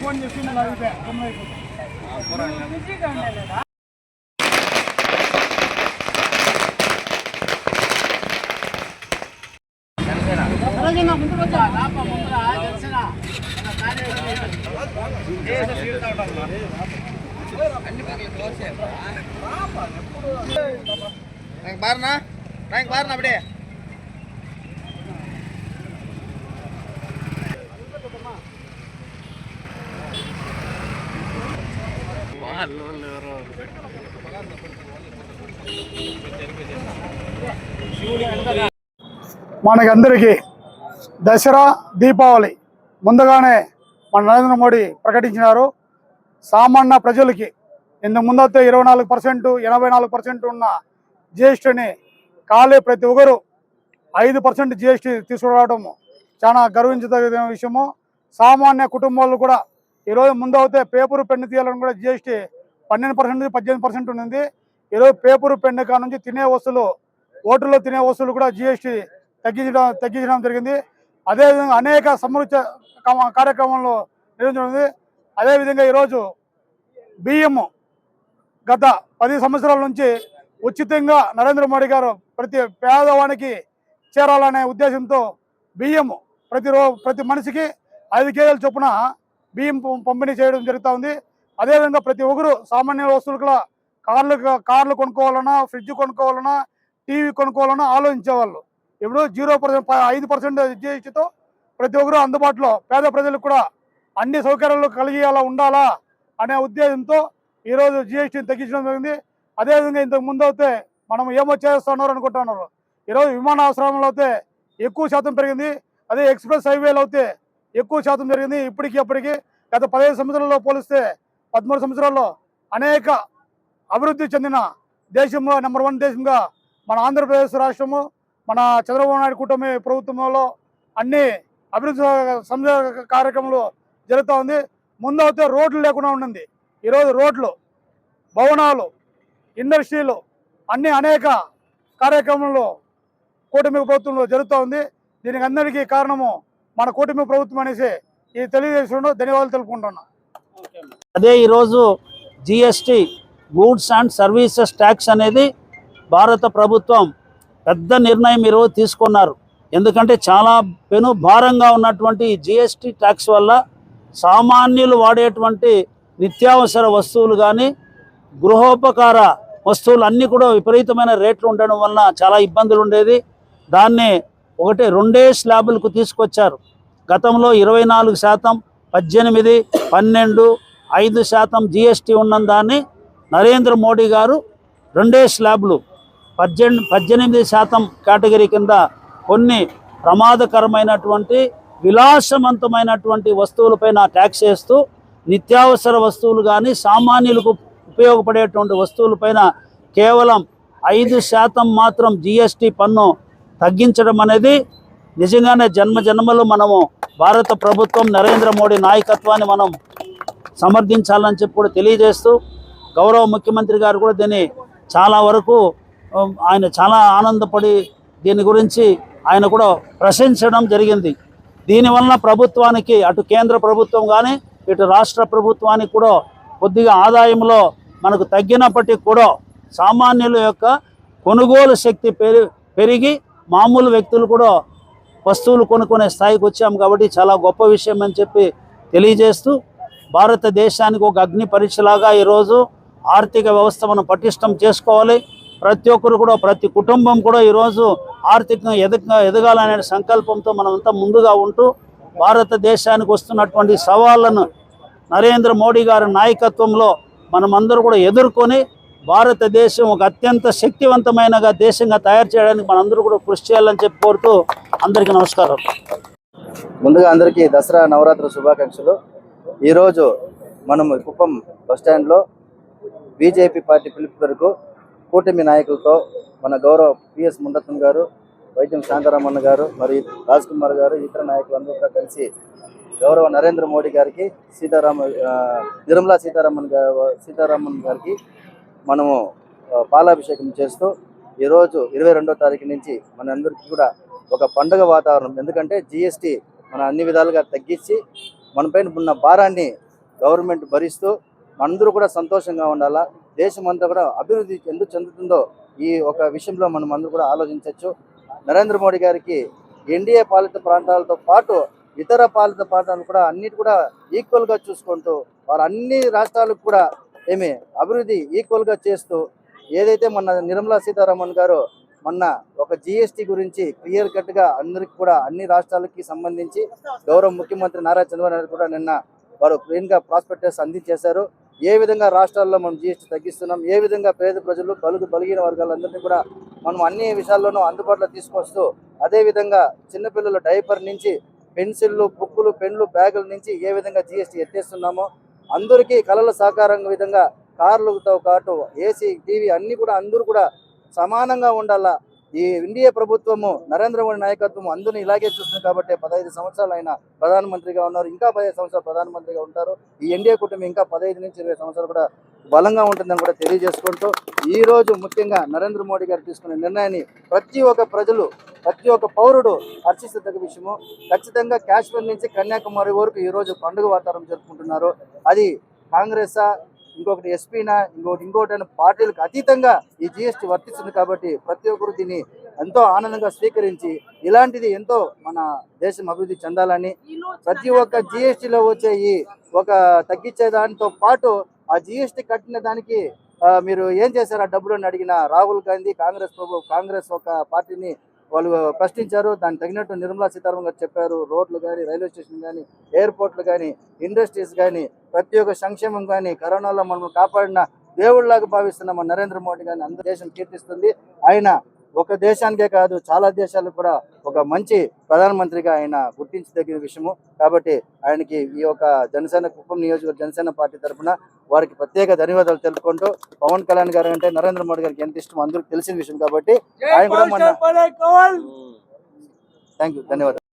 Phone చేసి మళ్ళీ అయిపోయా గమ్మున అయిపోతుంది பாருண்ணா நாங்கள் பாருண்ணா அப்படியே మనకందరికీ దసరా దీపావళి ముందుగానే మన నరేంద్ర మోడీ ప్రకటించినారు సామాన్య ప్రజలకి ఇంతకు ముందైతే ఇరవై నాలుగు పర్సెంట్ ఎనభై నాలుగు పర్సెంట్ ఉన్న జిఎస్టీని కాలే ప్రతి ఒక్కరు ఐదు పర్సెంట్ జిఎస్టీ తీసుకురావడం చాలా గర్వించదగిన విషయము. సామాన్య కుటుంబాలు కూడా ఈరోజు ముందవుతే పేపరు పెన్ను తీయాలని కూడా జిఎస్టీ పన్నెండు పర్సెంట్ పద్దెనిమిది పర్సెంట్ ఉంది ఈరోజు పేపరు పెన్ను కా నుంచి తినే వస్తువులు హోటల్లో తినే వస్తువులు కూడా జిఎస్టీ తగ్గించడం తగ్గించడం జరిగింది. అదేవిధంగా అనేక సమృద్ధ కార్యక్రమంలో కార్యక్రమాలు నిర్వహించడం అదేవిధంగా ఈరోజు బియ్యము గత పది సంవత్సరాల నుంచి ఉచితంగా నరేంద్ర మోడీ గారు ప్రతి పేదవానికి చేరాలనే ఉద్దేశంతో బియ్యము ప్రతి రో ప్రతి మనిషికి ఐదు కేజీల చొప్పున బియ్యం పం- పంపిణీ చేయడం జరుగుతూ ఉంది అదేవిధంగా ప్రతి ఒక్కరు సామాన్య వస్తువులు కూడా కార్లు కార్లు కొనుక్కోవాలన్నా ఫ్రిడ్జ్ కొనుక్కోవాలన్నా టీవీ కొనుక్కోవాలన్నా ఆలోచించేవాళ్ళు. ఇప్పుడు జీరో పర్సెంట్ ఐదు పర్సెంట్ జిఎస్టీతో ప్రతి ఒక్కరు అందుబాటులో పేద ప్రజలకు కూడా అన్ని సౌకర్యాలు కలిగి అలా ఉండాలా అనే ఉద్దేశంతో ఈరోజు జిఎస్టీని తగ్గించడం జరిగింది. అదేవిధంగా ఇంతకు ముందు అయితే మనం ఏమో చేస్తున్నారు అనుకుంటున్నారు. ఈరోజు విమానాశ్రయంలో అయితే ఎక్కువ శాతం పెరిగింది. అదే ఎక్స్ప్రెస్ హైవేలో అయితే ఎక్కువ శాతం జరిగింది. ఇప్పటికి అప్పటికి గత పదిహేను సంవత్సరాల్లో పోలిస్తే పదమూడు సంవత్సరాల్లో అనేక అభివృద్ధి చెందిన దేశంలో నెంబర్ వన్ దేశంగా మన ఆంధ్రప్రదేశ్ రాష్ట్రము మన చంద్రబాబు నాయుడు కూటమి ప్రభుత్వంలో అన్ని అభివృద్ధి సంక్షేమ కార్యక్రమాలు జరుగుతూ ఉంది. ముందు అయితే రోడ్లు లేకుండా ఉండింది. ఈరోజు రోడ్లు భవనాలు ఇండస్ట్రీలు అన్ని అనేక కార్యక్రమాలు కూటమి ప్రభుత్వంలో జరుగుతూ ఉంది. దీనికి అందరికీ కారణము మన కూటమి ప్రభుత్వం అనేసి ఈ తెలియజేసిన ధన్యవాదాలు తెలుపుకుంటున్నాను అదే ఈరోజు GST goods and services tax అనేది భారత ప్రభుత్వం పెద్ద నిర్ణయం ఈరోజు తీసుకున్నారు. ఎందుకంటే చాలా పెను భారంగా ఉన్నటువంటి జిఎస్టి ట్యాక్స్ వల్ల సామాన్యులు వాడేటువంటి నిత్యావసర వస్తువులు కానీ గృహోపకార వస్తువులు అన్నీ కూడా విపరీతమైన రేట్లు ఉండడం వలన చాలా ఇబ్బందులు ఉండేది. దాన్ని ఒకటి రెండే స్లాబులకు తీసుకొచ్చారు. గతంలో ఇరవై నాలుగు శాతం పద్దెనిమిది పన్నెండు ఐదు శాతం జిఎస్టీ ఉన్న దాన్ని నరేంద్ర మోడీ గారు రెండే స్లాబ్లు పద్దెనిమిది పద్దెనిమిది శాతం కేటగిరీ కింద కొన్ని ప్రమాదకరమైనటువంటి విలాసవంతమైనటువంటి వస్తువులపైన ట్యాక్స్ వేస్తూ నిత్యావసర వస్తువులు కానీ సామాన్యులకు ఉపయోగపడేటువంటి వస్తువులపైన కేవలం ఐదు శాతం మాత్రం జిఎస్టీ పన్ను తగ్గించడం అనేది నిజంగానే జన్మ జన్మలు మనము భారత ప్రభుత్వం నరేంద్ర మోడీ నాయకత్వాన్ని మనం సమర్థించాలని చెప్పి కూడా తెలియజేస్తూ గౌరవ ముఖ్యమంత్రి గారు కూడా దీన్ని చాలా వరకు ఆయన చాలా ఆనందపడి దీని గురించి ఆయన కూడా ప్రశంసడం జరిగింది. దీనివల్ల ప్రభుత్వానికి అటు కేంద్ర ప్రభుత్వం కానీ ఇటు రాష్ట్ర ప్రభుత్వానికి కూడా కొద్దిగా ఆదాయంలో మనకు తగ్గినప్పటికీ కూడా సామాన్యుల యొక్క కొనుగోలు శక్తి పెరి పెరిగి మామూలు వ్యక్తులు కూడా వస్తువులు కొనుక్కునే స్థాయికి వచ్చాము కాబట్టి చాలా గొప్ప విషయం అని చెప్పి తెలియజేస్తూ భారతదేశానికి ఒక అగ్ని పరీక్షలాగా ఈరోజు ఆర్థిక వ్యవస్థ మనం పటిష్టం చేసుకోవాలి. ప్రతి ఒక్కరు కూడా ప్రతి కుటుంబం కూడా ఈరోజు ఆర్థికంగా ఎదగ ఎదగాలనే సంకల్పంతో మనమంతా ముందుగా ఉంటూ భారతదేశానికి వస్తున్నటువంటి సవాళ్ళను నరేంద్ర మోడీ గారి నాయకత్వంలో మనమందరూ కూడా ఎదుర్కొని భారతదేశం ఒక అత్యంత శక్తివంతమైన దేశంగా తయారు చేయడానికి మనందరూ కూడా కృషి చేయాలని చెప్పి కోరుతూ అందరికీ నమస్కారం. ముందుగా అందరికీ దసరా నవరాత్రి శుభాకాంక్షలు. ఈరోజు మనము కుప్పం బస్టాండ్లో బీజేపీ పార్టీ పిలుపు మేరకు కూటమి నాయకులతో మన గౌరవ పిఎస్ ముందత్వం గారు వైద్యం శాంతారామన్న గారు మరియు రాజ్ కుమార్ గారు ఇతర నాయకులందరూ కూడా కలిసి గౌరవ నరేంద్ర మోడీ గారికి సీతారామ నిర్మలా సీతారామన్ గారు సీతారామన్ గారికి మనము పాలాభిషేకం చేస్తూ ఈరోజు ఇరవై రెండో తారీఖు నుంచి మనందరికీ కూడా ఒక పండుగ వాతావరణం. ఎందుకంటే జిఎస్టీ మన అన్ని విధాలుగా తగ్గించి మనపైన ఉన్న భారాన్ని గవర్నమెంట్ భరిస్తూ మనందరూ కూడా సంతోషంగా ఉండాలా? దేశం అంతా కూడా అభివృద్ధి ఎందుకు చెందుతుందో ఈ ఒక విషయంలో మనం అందరూ కూడా ఆలోచించవచ్చు నరేంద్ర మోడీ గారికి ఎన్డీఏ పాలిత ప్రాంతాలతో పాటు ఇతర పాలిత ప్రాంతాలు కూడా అన్నిటి కూడా ఈక్వల్గా చూసుకుంటూ వారు అన్ని రాష్ట్రాలకు కూడా ఏమి అభివృద్ధి ఈక్వల్గా చేస్తూ ఏదైతే మన నిర్మలా సీతారామన్ గారు మొన్న ఒక జిఎస్టీ గురించి క్లియర్ కట్గా అందరికి కూడా అన్ని రాష్ట్రాలకి సంబంధించి గౌరవ ముఖ్యమంత్రి నారా చంద్రబాబు నాయుడు కూడా నిన్న వారు క్లీన్గా ప్రాస్పెక్టర్స్ అందించేశారు. ఏ విధంగా రాష్ట్రాల్లో మనం జిఎస్టీ తగ్గిస్తున్నాం ఏ విధంగా పేద ప్రజలు బలుగు బలిగిన వర్గాలందరినీ కూడా మనం అన్ని విషయాల్లోనూ అందుబాటులో తీసుకొస్తూ అదే విధంగా చిన్నపిల్లల డైపర్ నుంచి పెన్సిళ్ళు బుక్కులు పెన్లు బ్యాగుల నుంచి ఏ విధంగా జిఎస్టీ ఎత్తేస్తున్నామో అందరికీ కళల సహకారం విధంగా కార్లతో పాటు ఏసీ టీవీ అన్నీ కూడా అందరూ కూడా సమానంగా ఉండాలా? ఈ ఎన్డీఏ ప్రభుత్వము నరేంద్ర మోడీ నాయకత్వం అందరిని ఇలాగే చూస్తుంది కాబట్టి పదహైదు సంవత్సరాలు ఆయన ప్రధానమంత్రిగా ఉన్నారు. ఇంకా పదిహేను సంవత్సరాలు ప్రధానమంత్రిగా ఉంటారు. ఈ ఎన్డీఏ కుటుంబం ఇంకా పదహైదు నుంచి ఇరవై సంవత్సరాలు కూడా బలంగా ఉంటుందని కూడా తెలియజేసుకుంటూ ఈరోజు ముఖ్యంగా నరేంద్ర మోడీ గారు తీసుకున్న నిర్ణయాన్ని ప్రతి ఒక్క ప్రజలు ప్రతి ఒక్క పౌరుడు హర్షిస్తగ్గ విషయము. ఖచ్చితంగా కాశ్మీర్ నుంచి కన్యాకుమారి వరకు ఈ రోజు పండుగ వాతావరణం జరుపుకుంటున్నారు. అది కాంగ్రెసా ఇంకొకటి ఎస్పీనా ఇంకొకటి ఇంకోటి అనే పార్టీలకు అతీతంగా ఈ జిఎస్టీ వర్తిస్తుంది కాబట్టి ప్రతి ఒక్కరు దీన్ని ఎంతో ఆనందంగా స్వీకరించి ఇలాంటిది ఎంతో మన దేశం అభివృద్ధి చెందాలని ప్రతి ఒక్క జిఎస్టీలో వచ్చే ఈ ఒక తగ్గించే దానితో పాటు ఆ జిఎస్టీ కట్టిన దానికి మీరు ఏం చేశారు? ఆ డబ్బులు అని అడిగిన రాహుల్ గాంధీ కాంగ్రెస్ ప్రభు కాంగ్రెస్ ఒక పార్టీని వాళ్ళు ప్రశ్నించారు. దానికి తగినట్టు నిర్మలా సీతారామన్ గారు చెప్పారు. రోడ్లు కానీ రైల్వే స్టేషన్ కానీ ఎయిర్పోర్ట్లు కానీ ఇండస్ట్రీస్ కానీ ప్రతి ఒక్క సంక్షేమం కానీ కరోనాలో మనం కాపాడిన దేవుళ్ళాగా భావిస్తున్న మన నరేంద్ర మోడీ గారిని అందరి దేశం కీర్తిస్తుంది. ఆయన ఒక దేశానికే కాదు చాలా దేశాలకు కూడా ఒక మంచి ప్రధానమంత్రిగా ఆయన గుర్తించదగిన విషయము. కాబట్టి ఆయనకి ఈ యొక్క జనసేన కుప్పం నియోజకవర్గ జనసేన పార్టీ తరఫున వారికి ప్రత్యేక ధన్యవాదాలు తెలుపుకుంటూ పవన్ కళ్యాణ్ గారు అంటే నరేంద్ర మోడీ గారికి ఎంత ఇష్టం అందరికీ తెలిసిన విషయం కాబట్టి ఆయన కూడా మొన్న థ్యాంక్ యూ ధన్యవాదాలు.